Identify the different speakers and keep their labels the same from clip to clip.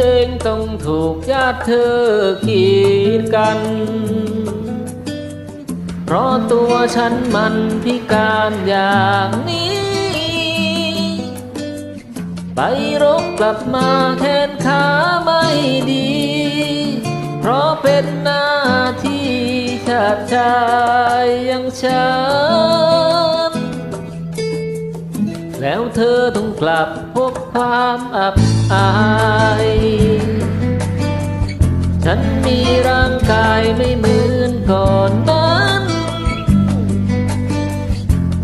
Speaker 1: เองต้องถูกญาติเธอกีดกัน เพราะตัวฉันมันพิการอย่างนี้ ไปรบกลับมาแขนขาไม่ดี เพราะเป็นหน้าที่ชาติชายยังฉัน แล้วเธอต้องกลับพบความอับอายฉันมีร่างกายไม่เหมือนก่อนนั้น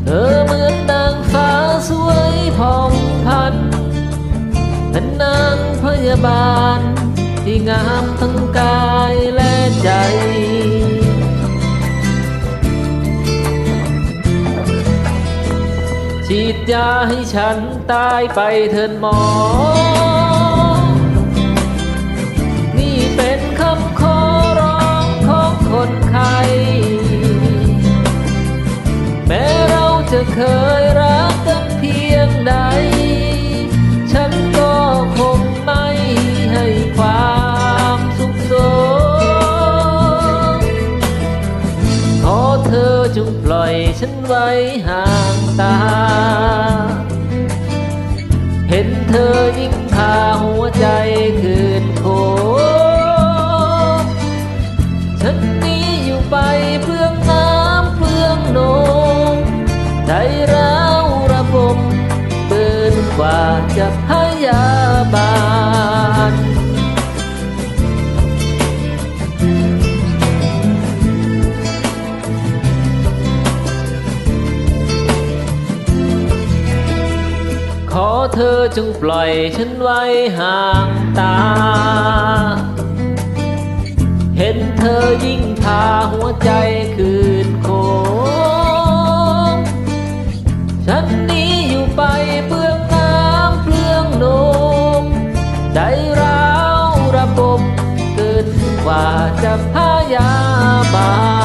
Speaker 1: เธอเหมือนนางฟ้าสวยผ่องพันเป็นนางพยาบาลที่งามทั้งกายและใจ ฉีดยาให้ฉันตายไปเถินหมอ นี่เป็นคำขอร้องของคนไข้แม้เราจะเคยรักกันเพียงใด จงปล่อยฉันไว้ห่างตา เห็นเธอยิ่งพาหัวใจคืนโค ฉันนี้อยู่ไปเพื่องน้ำเพื่องนมใจร้าวระบมเกินกว่าจะพย เธอจึงปล่อยฉันไว้ห่างตา เห็นเธอยิ่งพาหัวใจคืนโคงฉันหนี้อยู่ไปเปลืองน้ำเปลืองนมใจร้าวระบมเกินกว่าจะพยาบาล